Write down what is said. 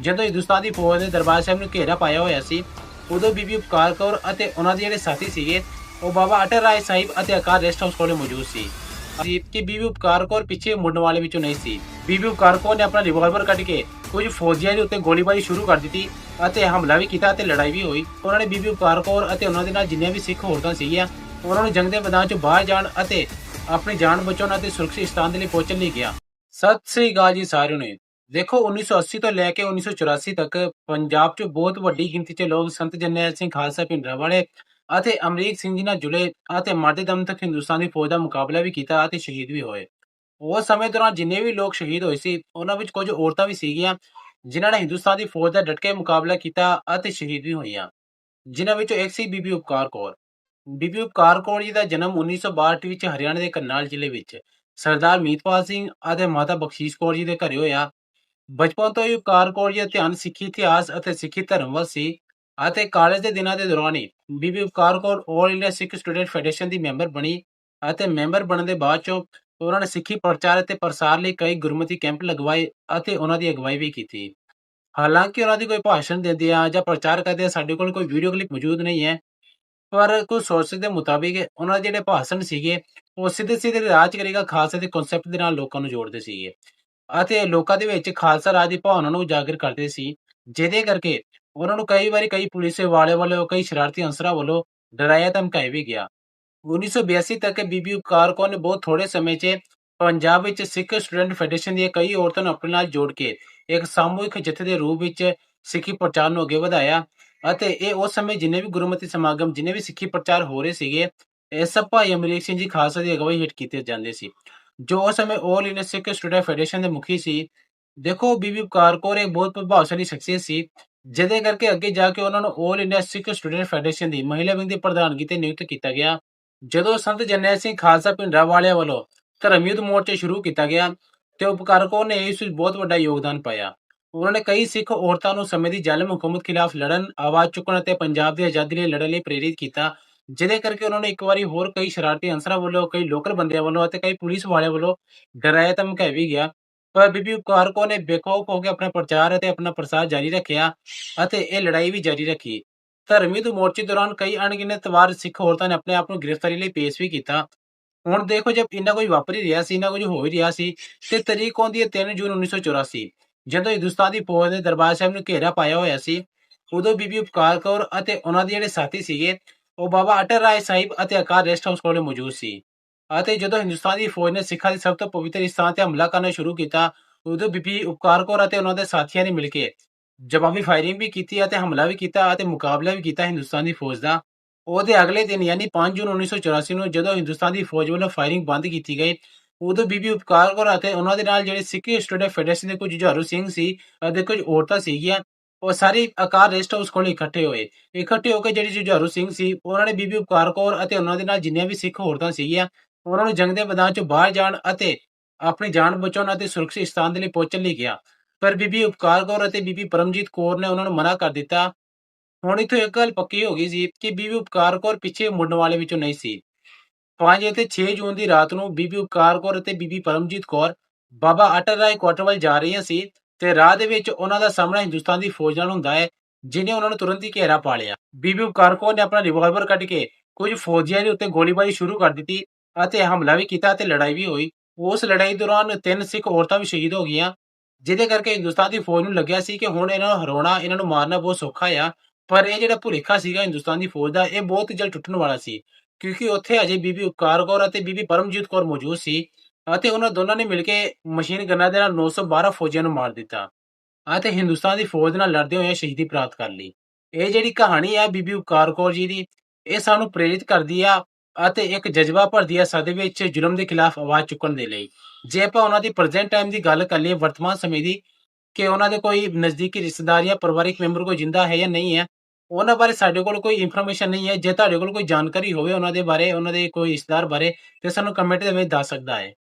ਜਦੋਂ ਹਿੰਦੁਸਤਾਨ ਦੀ ਫੌਜ ਨੇ ਦਰਬਾਰ ਸਾਹਿਬ ਨੂੰ ਘੇਰਾ ਪਾਇਆ ਹੋਇਆ ਸੀ, ਉਦੋਂ ਬੀਬੀ ਉਪਕਾਰ ਕੌਰ ਅਤੇ ਉਹਨਾਂ ਦੇ ਜਿਹੜੇ ਸਾਥੀ ਸੀਗੇ, ਉਹ ਬਾਬਾ ਅਟਲ ਰਾਏ ਸਾਹਿਬ ਅਤੇ ਅਕਾਲ ਰੈਸਟ ਹਾਊਸ ਕੋਲੇ ਮੌਜੂਦ ਸੀ। ਸੀ ਕਿ ਬੀਬੀ ਉਪਕਾਰ ਕੌਰ ਪਿੱਛੇ ਮੁੜਨ ਵਾਲੇ ਵਿੱਚੋਂ ਨਹੀਂ ਸੀ। ਬੀਬੀ ਉਪਕਾਰ ਕੌਰ ਨੇ ਆਪਣਾ ਰਿਵਾਲਵਰ ਕੱਢ ਕੇ ਕੁਝ ਫੌਜੀਆਂ ਦੇ ਉੱਤੇ ਗੋਲੀਬਾਰੀ ਸ਼ੁਰੂ ਕਰ ਦਿੱਤੀ ਅਤੇ ਹਮਲਾ ਵੀ ਕੀਤਾ ਅਤੇ ਲੜਾਈ ਵੀ ਹੋਈ। ਉਹਨਾਂ ਨੇ ਬੀਬੀ ਉਪਕਾਰ ਕੌਰ ਅਤੇ ਉਹਨਾਂ ਦੇ ਨਾਲ ਜਿੰਨੀਆਂ ਵੀ ਸਿੱਖ ਔਰਤਾਂ ਸੀਗੀਆਂ, ਉਹਨਾਂ ਨੂੰ ਜੰਗ ਦੇ ਮੈਦਾਨ ਚੋਂ ਬਾਹਰ ਜਾਣ ਅਤੇ ਆਪਣੀ ਜਾਨ ਬਚਾਉਣ ਅਤੇ ਸੁਰੱਖਿਅਤ ਸਥਾਨ ਦੇ ਲਈ ਪਹੁੰਚਣ ਲਈ ਗਿਆ ਸਤਿ ਸ੍ਰੀ ਅਕਾਲ ਜੀ ਸਾਰਿਆਂ ਨੂੰ। ਦੇਖੋ 1980 ਤੋਂ ਲੈ ਕੇ 1984 ਤੱਕ ਪੰਜਾਬ 'ਚ ਬਹੁਤ ਵੱਡੀ ਗਿਣਤੀ 'ਚ ਲੋਕ ਸੰਤ ਜਰਨੈਲ ਸਿੰਘ ਖਾਲਸਾ ਭਿੰਡਰਾਂ ਵਾਲੇ ਅਤੇ ਅਮਰੀਕ ਸਿੰਘ ਜੀ ਨਾਲ ਜੁੜੇ ਅਤੇ ਮਰਦੇ ਦਮ ਤੱਕ ਹਿੰਦੁਸਤਾਨ ਦੀ ਫੌਜ ਦਾ ਮੁਕਾਬਲਾ ਵੀ ਕੀਤਾ ਅਤੇ ਸ਼ਹੀਦ ਵੀ ਹੋਏ। ਉਸ ਸਮੇਂ ਦੌਰਾਨ ਜਿੰਨੇ ਵੀ ਲੋਕ ਸ਼ਹੀਦ ਹੋਏ ਸੀ, ਉਹਨਾਂ ਵਿੱਚ ਕੁਝ ਔਰਤਾਂ ਵੀ ਸੀਗੀਆਂ, ਜਿਨ੍ਹਾਂ ਨੇ ਹਿੰਦੁਸਤਾਨ ਦੀ ਫੌਜ ਦਾ ਡਟ ਕੇ ਮੁਕਾਬਲਾ ਕੀਤਾ ਅਤੇ ਸ਼ਹੀਦ ਵੀ ਹੋਈਆਂ, ਜਿਨ੍ਹਾਂ ਵਿੱਚੋਂ ਇੱਕ ਸੀ ਬੀਬੀ ਉਪਕਾਰ ਕੌਰ। ਬੀਬੀ ਉਪਕਾਰ ਕੌਰ ਜੀ ਦਾ ਜਨਮ 1962 ਵਿੱਚ ਹਰਿਆਣਾ ਦੇ ਕਰਨਾਲ ਜ਼ਿਲ੍ਹੇ ਵਿੱਚ। ਸਰਦਾਰ ਮੀਤਪਾਲ ਸਿੰਘ ਅਤੇ ਮਾਤਾ ਬਖਸ਼ੀਸ਼ ਕੌਰ ਜੀ ਦੇ ਘਰੇ ਹੋਇਆ ਬਚਪਨ ਤੋਂ ਹੀ ਉਪਕਾਰ ਕੌਰ ਜੀ ਦਾ ਧਿਆਨ ਸਿੱਖੀ, ਇਤਿਹਾਸ ਅਤੇ ਸਿੱਖੀ ਧਰਮ ਵੱਲ ਸੀ ਅਤੇ ਕਾਲਜ ਦੇ ਦਿਨਾਂ ਦੇ ਦੌਰਾਨ ਹੀ Bibi Upkar Kaur all India Sikh student federation ਦੀ ਮੈਂਬਰ ਬਣੀ ਅਤੇ ਮੈਂਬਰ ਬਣਨ ਦੇ ਬਾਅਦ ਚੋਂ ਉਹਨਾਂ ਨੇ ਸਿੱਖੀ ਪ੍ਰਚਾਰ ਅਤੇ ਪ੍ਰਸਾਰ ਲਈ ਕਈ ਗੁਰਮਤਿ ਕੈਂਪ ਲਗਵਾਏ ਅਤੇ ਉਹਨਾਂ ਦੀ ਅਗਵਾਈ ਵੀ ਕੀਤੀ। ਹਾਲਾਂਕਿ ਉਹਨਾਂ ਦੀ ਕੋਈ ਭਾਸ਼ਣ ਦਿੰਦੇ ਆ ਜਾਂ ਪ੍ਰਚਾਰ ਕਰਦੇ ਆ, ਸਾਡੇ ਕੋਲ ਕੋਈ ਵੀਡੀਓ ਕਲਿੱਪ ਮੌਜੂਦ ਨਹੀਂ ਹੈ, ਪਰ ਕੁਝ ਸੋਰਸਿਸ ਦੇ ਮੁਤਾਬਿਕ ਉਹਨਾਂ ਦੇ ਜਿਹੜੇ ਭਾਸ਼ਣ ਸੀਗੇ, ਉਹ ਸਿੱਧੇ ਸਿੱਧੇ ਰਾਜ ਕਰੇਗਾ ਖਾਲਸਾ ਦੇ ਕਨਸੈਪਟ ਦੇ ਨਾਲ ਲੋਕਾਂ ਨੂੰ ਜੋੜਦੇ ਸੀਗੇ। ਅਤੇ ਲੋਕਾਂ ਦੇ ਵਿੱਚ ਖਾਲਸਾ ਰਾਜ ਦੀ ਭਾਵਨਾ ਨੂੰ ਉਜਾਗਰ ਕਰਦੇ ਸੀ, ਜਿਹਦੇ ਕਰਕੇ ਉਹਨਾਂ ਨੂੰ ਕਈ ਵਾਰੀ ਕਈ ਪੁਲਿਸ ਵਾਲੇ ਵੱਲੋਂ, ਕਈ ਸ਼ਰਾਰਤੀ ਅਨਸਰਾਂ ਵੱਲੋਂ ਡਰਾਇਆ ਧਮਕਾਇਆ ਵੀ ਗਿਆ। 1982 ਤੱਕ ਬੀਬੀ ਉਪਕਾਰ ਨੇ ਬਹੁਤ ਥੋੜੇ ਸਮੇਂ 'ਚ ਪੰਜਾਬ ਵਿੱਚ ਸਿੱਖ ਸਟੂਡੈਂਟ ਫੈਡਰੇਸ਼ਨ ਦੀਆਂ ਕਈ ਔਰਤਾਂ ਨੂੰ ਆਪਣੇ ਨਾਲ ਜੋੜ ਕੇ ਇੱਕ ਸਮੂਹਿਕ ਜਥੇ ਦੇ ਰੂਪ ਵਿੱਚ ਸਿੱਖੀ ਪ੍ਰਚਾਰ ਨੂੰ ਅੱਗੇ ਵਧਾਇਆ ਅਤੇ ਇਹ ਉਸ ਸਮੇਂ ਜਿੰਨੇ ਵੀ ਗੁਰਮਤਿ ਸਮਾਗਮ, ਜਿੰਨੇ ਵੀ ਸਿੱਖੀ ਪ੍ਰਚਾਰ ਹੋ ਰਹੇ ਸੀਗੇ, ਇਹ ਸਭ ਭਾਈ ਅਮਰੀਕ ਸਿੰਘ ਜੀ ਖਾਲਸਾ ਦੀ ਅਗਵਾਈ ਹੇਠ ਕੀਤੇ ਜਾਂਦੇ ਸੀ। ਜੋ ਉਸ ਸਮੇਂ all India Sikh student federation ਦੇ ਮੁਖੀ ਸੀ ਦੇਖੋ ਬੀਬੀ ਉਪਕਾਰ ਕੌਰ ਇੱਕ ਬਹੁਤ ਪ੍ਰਭਾਵਸ਼ਾਲੀ ਸ਼ਖਸੀਅਤ ਸੀ ਜਿਹਦੇ ਕਰਕੇ ਅੱਗੇ ਜਾ ਕੇ ਉਹਨਾਂ ਨੂੰ all India Sikh student federation ਦੀ ਮਹਿਲਾ ਵਿੰਗ ਦੀ ਪ੍ਰਧਾਨਗੀ ਤੇ ਨਿਯੁਕਤ ਕੀਤਾ ਗਿਆ ਜਦੋਂ ਸੰਤ ਜਰਨੈਲ ਸਿੰਘ ਖਾਲਸਾ ਭਿੰਡਰਾਂਵਾਲਿਆਂ ਵੱਲੋਂ ਧਰਮ ਯੁੱਧ ਮੋਰਚਾ ਸ਼ੁਰੂ ਕੀਤਾ ਗਿਆ ਤੇ ਉਪਕਾਰ ਕੌਰ ਨੇ ਇਸ ਵਿੱਚ ਬਹੁਤ ਵੱਡਾ ਯੋਗਦਾਨ ਪਾਇਆ ਉਹਨਾਂ ਨੇ ਕਈ ਸਿੱਖ ਔਰਤਾਂ ਨੂੰ ਸਮੇਂ ਦੀ ਜ਼ਾਲਮ ਹਕੂਮਤ ਖਿਲਾਫ ਲੜਨ ਆਵਾਜ਼ ਚੁੱਕਣ ਅਤੇ ਪੰਜਾਬ ਦੀ ਆਜ਼ਾਦੀ ਲਈ ਲੜਨ ਲਈ ਪ੍ਰੇਰਿਤ ਕੀਤਾ ਜਿਹਦੇ ਕਰਕੇ ਉਹਨਾਂ ਨੇ ਇੱਕ ਵਾਰੀ ਹੋਰ ਕਈ ਸ਼ਰਾਰਤੀ ਅਨਸਰਾਂ ਵੱਲੋਂ, ਕਈ ਲੋਕਲ ਬੰਦਿਆਂ ਵੱਲੋਂ ਅਤੇ ਕਈ ਪੁਲਿਸ ਵਾਲਿਆਂ ਵੱਲੋਂ ਡਰਾਇਆ ਧਮਕਾਇਆ ਵੀ ਗਿਆ। ਪਰ ਬੀਬੀ ਉਪਕਾਰ ਕੌਰ ਨੇ ਬੇਖੌਫ ਹੋ ਕੇ ਆਪਣਾ ਪ੍ਰਚਾਰ ਅਤੇ ਆਪਣਾ ਪ੍ਰਸਾਰ ਜਾਰੀ ਰੱਖਿਆ ਅਤੇ ਇਹ ਲੜਾਈ ਵੀ ਜਾਰੀ ਰੱਖੀ। ਧਰਮੀ ਯੁੱਧ ਮੋਰਚੇ ਦੌਰਾਨ ਕਈ ਅਣਗਿਣਤ ਵਾਰ ਸਿੱਖ ਔਰਤਾਂ ਨੇ ਆਪਣੇ ਆਪ ਨੂੰ ਗ੍ਰਿਫਤਾਰੀ ਲਈ ਪੇਸ਼ ਵੀ ਕੀਤਾ। ਹੁਣ ਦੇਖੋ ਜਦ ਇੰਨਾ ਕੁਝ ਵਾਪਰ ਹੀ ਰਿਹਾ ਸੀ, ਇੰਨਾ ਕੁਝ ਹੋ ਹੀ ਰਿਹਾ ਸੀ ਤੇ ਤਰੀਕ ਆਉਂਦੀ ਹੈ 3 ਜੂਨ 1984 ਜਦੋਂ ਹਿੰਦੁਸਤਾਨ ਦੀ ਫੌਜ ਨੇ ਦਰਬਾਰ ਸਾਹਿਬ ਨੂੰ ਘੇਰਾ ਪਾਇਆ ਹੋਇਆ ਸੀ, ਉਦੋਂ ਬੀਬੀ ਉਪਕਾਰ ਕੌਰ ਅਤੇ ਉਹਨਾਂ ਦੇ ਜਿਹੜੇ ਸਾਥੀ ਸੀਗੇ ਉਹ ਬਾਬਾ ਅਟਲ ਰਾਏ ਸਾਹਿਬ ਅਤੇ ਅਕਾਲ ਰੈਸਟ ਹਾਊਸ ਕੋਲ ਮੌਜੂਦ ਸੀ। ਅਤੇ ਜਦੋਂ ਹਿੰਦੁਸਤਾਨ ਦੀ ਫੌਜ ਨੇ ਸਿੱਖਾਂ ਦੀ ਸਭ ਤੋਂ ਪਵਿੱਤਰ ਸਥਾਨ ਤੇ ਹਮਲਾ ਕਰਨਾ ਸ਼ੁਰੂ ਕੀਤਾ, ਉਦੋਂ ਬੀਬੀ ਉਪਕਾਰ ਕੌਰ ਅਤੇ ਉਹਨਾਂ ਦੇ ਸਾਥੀਆਂ ਨੇ ਮਿਲ ਕੇ ਜਵਾਬੀ ਫਾਇਰਿੰਗ ਵੀ ਕੀਤੀ ਅਤੇ ਹਮਲਾ ਵੀ ਕੀਤਾ ਅਤੇ ਮੁਕਾਬਲਾ ਵੀ ਕੀਤਾ ਹਿੰਦੁਸਤਾਨ ਦੀ ਫੌਜ ਦਾ। ਉਹਦੇ ਅਗਲੇ ਦਿਨ ਯਾਨੀ 5 ਜੂਨ 1984 ਨੂੰ ਜਦੋਂ ਹਿੰਦੁਸਤਾਨ ਦੀ ਫੌਜ ਵੱਲੋਂ ਫਾਇਰਿੰਗ ਬੰਦ ਕੀਤੀ ਗਈ, ਉਦੋਂ ਬੀਬੀ ਉਪਕਾਰ ਕੌਰ ਅਤੇ ਉਹਨਾਂ ਦੇ ਨਾਲ ਜਿਹੜੇ ਸਿੱਖ ਸਟੂਡੈਂਟ ਫੈਡਰੇਸ਼ਨ ਦੇ ਕੁਝ ਜੁਝਾਰੂ ਸਿੰਘ ਸੀ ਅਤੇ ਕੁਝ ਔਰਤਾਂ ਸੀਗੀਆਂ ਉਹ ਸਾਰੇ ਅਕਾਰ ਰੈਸਟ ਹਾਊਸ ਕੋਲ ਇਕੱਠੇ ਹੋਏ। ਇਕੱਠੇ ਹੋ ਕੇ ਜਿਹੜੀ ਜੁਝਾਰੂ ਸਿੰਘ ਸੀ, ਉਹਨਾਂ ਨੇ ਬੀਬੀ ਉਪਕਾਰ ਕੌਰ ਅਤੇ ਉਹਨਾਂ ਦੇ ਨਾਲ ਜਿੰਨੀਆਂ ਵੀ ਸਿੱਖ ਔਰਤਾਂ ਸੀਗੀਆਂ, ਉਹਨਾਂ ਨੂੰ ਜੰਗ ਦੇ ਮੈਦਾਨ ਚੋਂ ਬਾਹਰ ਜਾਣ ਅਤੇ ਆਪਣੀ ਜਾਨ ਬਚਾਉਣ ਅਤੇ ਸੁਰੱਖਿਅਤ ਸਥਾਨ ਦੇ ਲਈ ਪਹੁੰਚਣ ਲਈ ਗਿਆ ਪਰ ਬੀਬੀ ਉਪਕਾਰ ਕੌਰ ਅਤੇ ਬੀਬੀ ਪਰਮਜੀਤ ਕੌਰ ਨੇ ਉਹਨਾਂ ਨੂੰ ਮਨਾ ਕਰ ਦਿੱਤਾ। ਹੁਣ ਇੱਥੋਂ ਇੱਕ ਗੱਲ ਪੱਕੀ ਹੋ ਗਈ ਸੀ ਕਿ ਬੀਬੀ ਉਪਕਾਰ ਕੌਰ ਪਿੱਛੇ ਮੁੜਨ ਵਾਲੇ ਵਿੱਚੋਂ ਨਹੀਂ ਸੀ। 5 ਅਤੇ 6 ਜੂਨ ਦੀ ਰਾਤ ਨੂੰ ਬੀਬੀ ਉਪਕਾਰ ਕੌਰ ਅਤੇ ਬੀਬੀ ਪਰਮਜੀਤ ਕੌਰ ਬਾਬਾ ਅਟਲ ਰਾਏ ਕੁਆਟਰ ਵੱਲ ਜਾ ਰਹੀਆਂ ਸੀ। ਤੇ ਰਾਹ ਦੇ ਵਿੱਚ ਉਹਨਾਂ ਦਾ ਸਾਹਮਣਾ ਹਿੰਦੁਸਤਾਨ ਦੀ ਫੌਜ ਨਾਲ ਹੁੰਦਾ ਹੈ, ਜਿਨੇ ਉਹਨਾਂ ਨੂੰ ਤੁਰੰਤ ਹੀ ਘੇਰਾ ਪਾ ਲਿਆ। ਬੀਬੀ ਉਪਕਾਰ ਕੌਰ ਨੇ ਆਪਣਾ ਰਿਵਾਲਵਰ ਕੱਢ ਕੇ ਕੁਝ ਫੌਜੀਆਂ ਦੇ ਉੱਤੇ ਗੋਲੀਬਾਰੀ ਸ਼ੁਰੂ ਕਰ ਦਿੱਤੀ ਅਤੇ ਹਮਲਾ ਵੀ ਕੀਤਾ ਅਤੇ ਲੜਾਈ ਵੀ ਹੋਈ। ਉਸ ਲੜਾਈ ਦੌਰਾਨ ਤਿੰਨ ਸਿੱਖ ਔਰਤਾਂ ਵੀ ਸ਼ਹੀਦ ਹੋ ਗਈਆਂ, ਜਿਹਦੇ ਕਰਕੇ ਹਿੰਦੁਸਤਾਨ ਦੀ ਫੌਜ ਨੂੰ ਲੱਗਿਆ ਸੀ ਕਿ ਹੁਣ ਇਹਨਾਂ ਨੂੰ ਹਰਾਉਣਾ, ਇਹਨਾਂ ਨੂੰ ਮਾਰਨਾ ਬਹੁਤ ਸੌਖਾ ਆ। ਪਰ ਇਹ ਜਿਹੜਾ ਭੁਲੇਖਾ ਸੀਗਾ ਹਿੰਦੁਸਤਾਨ ਦੀ ਫੌਜ ਦਾ, ਇਹ ਬਹੁਤ ਜਲਦ ਟੁੱਟਣ ਵਾਲਾ ਸੀ, ਕਿਉਂਕਿ ਉੱਥੇ ਅਜੇ ਬੀਬੀ ਉਪਕਾਰ ਕੌਰ ਅਤੇ ਬੀਬੀ ਪਰਮਜੀਤ ਕੌਰ ਮੌਜੂਦ ਸੀ। ਅਤੇ ਉਹਨਾਂ ਦੋਨਾਂ ਨੇ ਮਿਲ ਕੇ ਮਸ਼ੀਨ ਗੰਨਾਂ ਦੇ ਨਾਲ 912 ਫੌਜੀਆਂ ਨੂੰ ਮਾਰ ਦਿੱਤਾ ਅਤੇ ਹਿੰਦੁਸਤਾਨ ਦੀ ਫੌਜ ਨਾਲ ਲੜਦੇ ਹੋਏ ਸ਼ਹੀਦੀ ਪ੍ਰਾਪਤ ਕਰ ਲਈ। ਇਹ ਜਿਹੜੀ ਕਹਾਣੀ ਹੈ ਬੀਬੀ ਉਕਾਰ ਕੌਰ ਜੀ ਦੀ, ਇਹ ਸਾਨੂੰ ਪ੍ਰੇਰਿਤ ਕਰਦੀ ਆ ਅਤੇ ਇੱਕ ਜਜ਼ਬਾ ਭਰਦੀ ਆ ਸਾਡੇ ਵਿੱਚ ਜ਼ੁਲਮ ਦੇ ਖਿਲਾਫ ਆਵਾਜ਼ ਚੁੱਕਣ ਦੇ ਲਈ। ਜੇ ਆਪਾਂ ਉਹਨਾਂ ਦੀ ਪ੍ਰੈਜ਼ੈਂਟ ਟਾਈਮ ਦੀ ਗੱਲ ਕਰ ਲਈਏ, ਵਰਤਮਾਨ ਸਮੇਂ ਦੀ, ਕਿ ਉਹਨਾਂ ਦੇ ਕੋਈ ਨਜ਼ਦੀਕੀ ਰਿਸ਼ਤੇਦਾਰ ਜਾਂ ਪਰਿਵਾਰਿਕ ਮੈਂਬਰ ਕੋਈ ਜਿੰਦਾ ਹੈ ਜਾਂ ਨਹੀਂ ਹੈ, ਉਹਨਾਂ ਬਾਰੇ ਸਾਡੇ ਕੋਲ ਕੋਈ ਇਨਫੋਰਮੇਸ਼ਨ ਨਹੀਂ ਹੈ। ਜੇ ਤੁਹਾਡੇ ਕੋਲ ਕੋਈ ਜਾਣਕਾਰੀ ਹੋਵੇ ਉਹਨਾਂ ਦੇ ਬਾਰੇ, ਉਹਨਾਂ ਦੇ ਕੋਈ ਰਿਸ਼ਤੇਦਾਰ ਬਾਰੇ, ਤੇ ਸਾਨੂੰ ਕਮੈਂਟ ਦੇ ਵਿੱਚ ਦੱਸ ਸਕਦਾ ਹੈ।